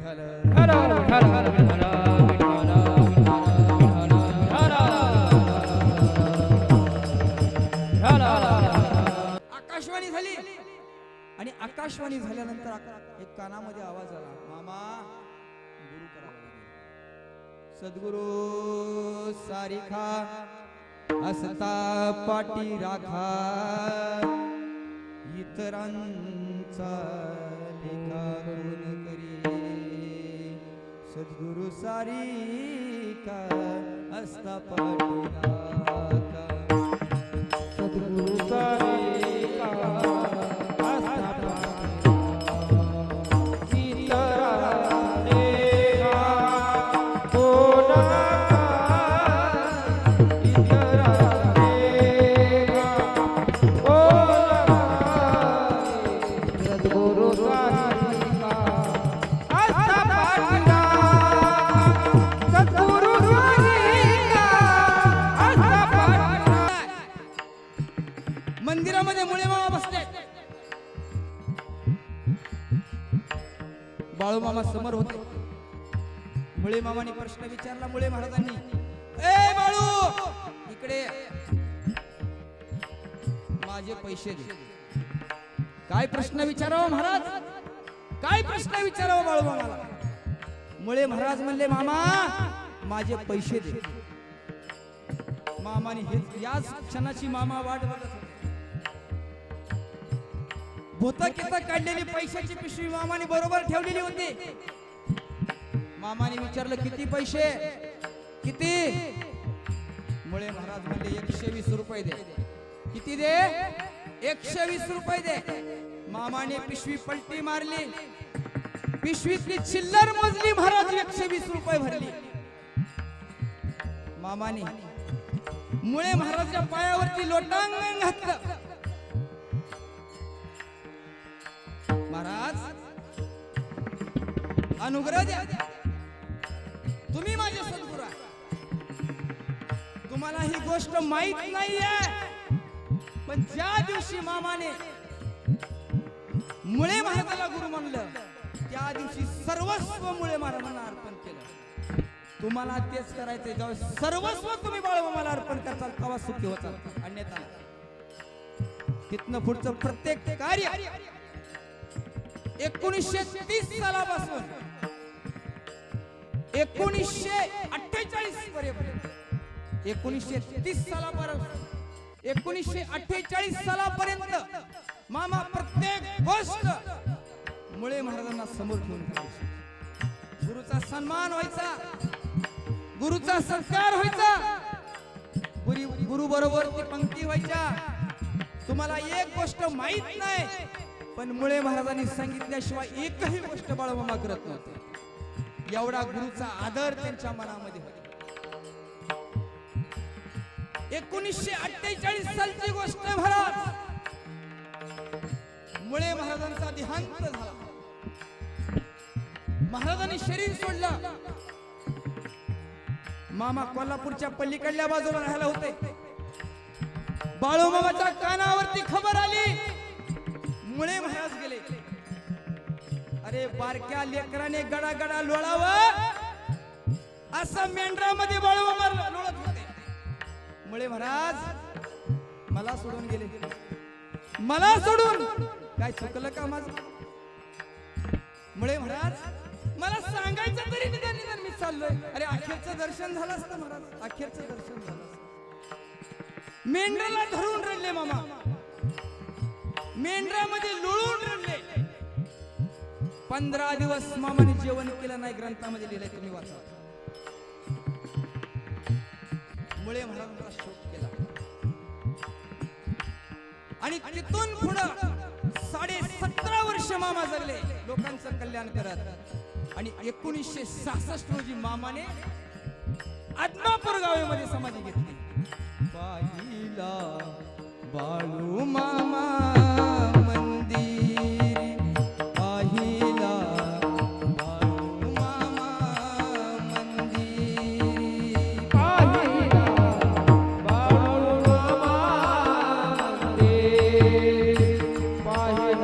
विठ्ठल आकाशवाणी झाली. आणि आकाशवाणी झाल्यानंतर एक कानामध्ये आवाज आला. मामा गुरु करावा सद्गुरु सारिखा असता पाटी राखा इतरांचा लेखा सद्गुरु सारी का असता पाठी सद्गुरु सारी बाळू मामा समोर होते. मुळे मामाने प्रश्न विचारला मुळे महाराजांनी. ए बाळू! इकडे माझे पैसे दे. काय प्रश्न विचारावा महाराज? काय प्रश्न विचारावा बाळू मामाला? मुळे महाराज म्हणले मामा माझे पैसे दे. मामाने हेच याच क्षणाची मामा वाट बघत भूतकेता काढलेली पैशाची पिशवी मामाने बरोबर ठेवलेली होती. मामाने विचारलं किती पैसे? किती? मुळे महाराज म्हणले एकशे वीस रुपये दे. किती दे? एकशे वीस रुपये दे. मामाने पिशवी पलटी मारली. पिशवीतली चिल्लर मोजली महाराज एकशे वीस रुपये भरली. मामाने मुळे महाराजच्या पायावरती लोटांगण घातलं. महाराज. अनुग्रह द्या. तुम्ही माझे सद्गुरू आहे. तुम्हाला ही गोष्ट माहीत नाहीये. पण ज्या दिवशी मामाने मुळे महाराजाला गुरु म्हणलं त्या दिवशी सर्वस्व मुळे महाराजांना अर्पण केलं. तुम्हाला तेच करायचंय. जेव्हा सर्वस्व तुम्ही बाळमामाला अर्पण करताल तेव्हा सुखी होताल. अन्यथा तिथनं पुढचं प्रत्येक कार्य एकोणीसशे तीस सालापासून. एकोणीसशे अठ्ठेचाळीस पर्यंत. एकोणीसशे तीस सालापर्यंत. एकोणीसशे अठ्ठेचाळीस सालापर्यंत मामा प्रत्येक गोष्ट मुळे महाराजांना समोर ठेवून करायची गुरुचा सन्मान व्हायचा. गुरुचा सत्कार व्हायचा. गुरु गुरु बरोबर ती पंक्ती व्हायच्या. तुम्हाला एक गोष्ट माहीत नाही. पण मुळे महाराजांनी सांगितल्याशिवाय एकही गोष्ट बाळमामा करत नव्हते. एवढा गुरुचा आदर त्यांच्या मनामध्ये होता. एकोणीसशे अठ्ठेचाळीस सालची गोष्ट महाराज. मुळे महाराजांचा देहांत झाला. महाराजांनी शरीर सोडलं. मामा कोल्हापूरच्या पलीकडल्या बाजूला राहायला होते. बाळूमामाच्या कानावरती खबर आली. मुळे महाराज गेले. अरे बारक्या लेकराने गडा गडा लोळावं. असं मेंढरामध्ये बळव लोळत होते. मुळे महाराज मला सोडून गेले. मला सोडून. काय चुकलं का माझं? मुळे महाराज मला सांगायचं तरी निदान निदान मी चाललोय. अरे अखेरचं दर्शन झालं असतं महाराज. अखेरचं दर्शन झालं असतं. मेंढराला धरून रडले मामा. मेंढरामध्ये लुळून रडले पंधरा दिवस मामाने जेवण केलं नाही ग्रंथामध्ये लिहिलंय तुम्ही वाचा. मुळे महाराजांचा शोध केला. आणि तिथून पुढं साडे सतरा वर्ष मामा जगले लोकांचं कल्याण करत. आणि एकोणीसशे सहासष्ट रोजी मामाने आदमापूर गावामध्ये समाधी પાહી